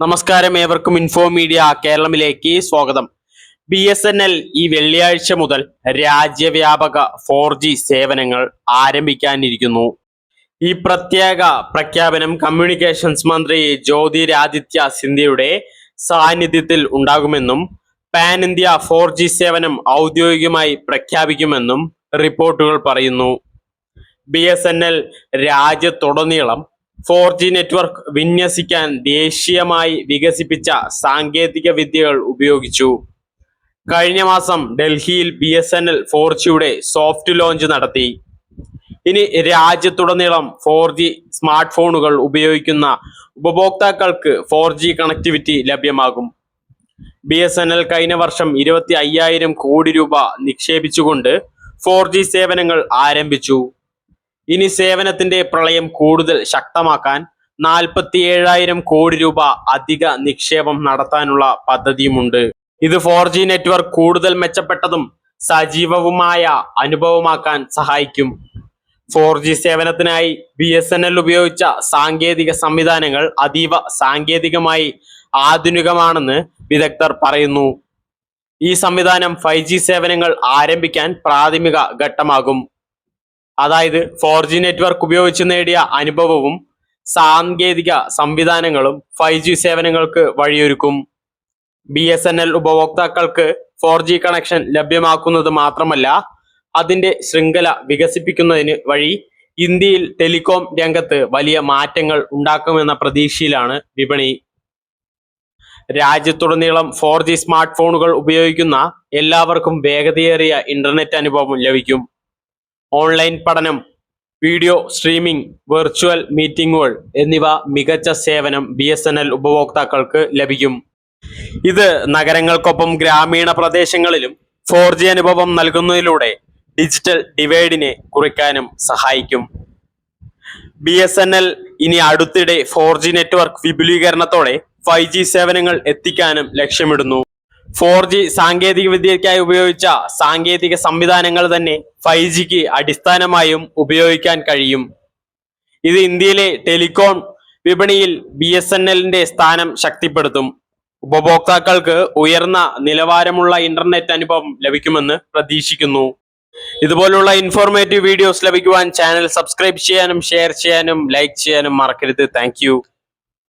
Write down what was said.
നമസ്കാരം ഏവർക്കും info media കേരളമിലേക്ക് സ്വാഗതം. ബി എസ് എൻ എൽ ഈ വെള്ളിയാഴ്ച മുതൽ രാജ്യവ്യാപക ഫോർ ജി സേവനങ്ങൾ ആരംഭിക്കാനിരിക്കുന്നു. ഈ പ്രത്യേക പ്രഖ്യാപനം കമ്മ്യൂണിക്കേഷൻസ് മന്ത്രി ജ്യോതിരാദിത്യ സിന്ധ്യയുടെ സാന്നിധ്യത്തിൽ ഉണ്ടാകുമെന്നും പാൻ ഇന്ത്യ ഫോർ ജി സേവനം ഔദ്യോഗികമായി പ്രഖ്യാപിക്കുമെന്നും റിപ്പോർട്ടുകൾ പറയുന്നു. ബി എസ് എൻ എൽ രാജ്യത്തുടനീളം ഫോർ ജി നെറ്റ്വർക്ക് വിന്യസിക്കാൻ ദേശീയമായി വികസിപ്പിച്ച സാങ്കേതിക വിദ്യകൾ ഉപയോഗിച്ചു. കഴിഞ്ഞ മാസം ഡൽഹിയിൽ B S N L four ജിയുടെ സോഫ്റ്റ് ലോഞ്ച് നടത്തി. ഇനി രാജ്യത്തുടനീളം ഫോർ ജി സ്മാർട്ട് ഫോണുകൾ ഉപയോഗിക്കുന്ന ഉപഭോക്താക്കൾക്ക് ഫോർ ജി കണക്ടിവിറ്റി ലഭ്യമാകും. ബി എസ് എൻ എൽ കഴിഞ്ഞ വർഷം ഇരുപത്തി അയ്യായിരം കോടി രൂപ നിക്ഷേപിച്ചുകൊണ്ട് ഫോർ ജി സേവനങ്ങൾ ആരംഭിച്ചു. ഇനി സേവനത്തിന്റെ പ്രളയം കൂടുതൽ ശക്തമാക്കാൻ നാൽപ്പത്തി ഏഴായിരം കോടി രൂപ അധിക നിക്ഷേപം നടത്താനുള്ള പദ്ധതിയുമുണ്ട്. ഇത് ഫോർ ജി നെറ്റ്വർക്ക് കൂടുതൽ മെച്ചപ്പെട്ടതും സജീവവുമായ അനുഭവമാക്കാൻ സഹായിക്കും. ഫോർ ജി സേവനത്തിനായി ബി എസ് എൻ എൽ ഉപയോഗിച്ച സാങ്കേതിക സംവിധാനങ്ങൾ അതീവ സാങ്കേതികമായി ആധുനികമാണെന്ന് വിദഗ്ധർ പറയുന്നു. ഈ സംവിധാനം ഫൈവ് സേവനങ്ങൾ ആരംഭിക്കാൻ പ്രാഥമിക ഘട്ടമാകും. അതായത് ഫോർ ജി നെറ്റ്വർക്ക് ഉപയോഗിച്ച് നേടിയ അനുഭവവും സാങ്കേതിക സംവിധാനങ്ങളും ഫൈവ് ജി സേവനങ്ങൾക്ക് വഴിയൊരുക്കും. ബി എസ് എൻ എൽ ഉപഭോക്താക്കൾക്ക് ഫോർ ജി കണക്ഷൻ ലഭ്യമാക്കുന്നത് മാത്രമല്ല അതിന്റെ ശൃംഖല വികസിപ്പിക്കുന്നതിന് വഴി ഇന്ത്യയിൽ ടെലികോം രംഗത്ത് വലിയ മാറ്റങ്ങൾ ഉണ്ടാക്കുമെന്ന പ്രതീക്ഷയിലാണ് വിപണി. രാജ്യത്തുടനീളം ഫോർ ജി സ്മാർട്ട് ഫോണുകൾ ഉപയോഗിക്കുന്ന എല്ലാവർക്കും വേഗതയേറിയ ഇന്റർനെറ്റ് അനുഭവം ലഭിക്കും. ഓൺലൈൻ പഠനം വീഡിയോ സ്ട്രീമിംഗ് വെർച്വൽ മീറ്റിംഗുകൾ എന്നിവ മികച്ച സേവനം ബി എസ് എൻ എൽ ഉപഭോക്താക്കൾക്ക് ലഭിക്കും. ഇത് നഗരങ്ങൾക്കൊപ്പം ഗ്രാമീണ പ്രദേശങ്ങളിലും ഫോർ ജി അനുഭവം നൽകുന്നതിലൂടെ ഡിജിറ്റൽ ഡിവൈഡിനെ കുറിക്കാനും സഹായിക്കും. ബി എസ് എൻ എൽ ഇനി അടുത്തിടെ ഫോർ ജി നെറ്റ്വർക്ക് വിപുലീകരണത്തോടെ ഫൈവ് ജി സേവനങ്ങൾ എത്തിക്കാനും ലക്ഷ്യമിടുന്നു. ഫോർ ജി സാങ്കേതിക വിദ്യയ്ക്കായി ഉപയോഗിച്ച സാങ്കേതിക സംവിധാനങ്ങൾ തന്നെ ഫൈവ് ജിക്ക് അടിസ്ഥാനമായും ഉപയോഗിക്കാൻ കഴിയും. ഇത് ഇന്ത്യയിലെ ടെലികോം വിപണിയിൽ ബി എസ് എൻ എല്ലിന്റെ സ്ഥാനം ശക്തിപ്പെടുത്തും. ഉപഭോക്താക്കൾക്ക് ഉയർന്ന നിലവാരമുള്ള ഇന്റർനെറ്റ് അനുഭവം ലഭിക്കുമെന്ന് പ്രതീക്ഷിക്കുന്നു. ഇതുപോലുള്ള ഇൻഫോർമേറ്റീവ് വീഡിയോസ് ലഭിക്കുവാൻ ചാനൽ സബ്സ്ക്രൈബ് ചെയ്യാനും ഷെയർ ചെയ്യാനും ലൈക്ക് ചെയ്യാനും മറക്കരുത്. താങ്ക്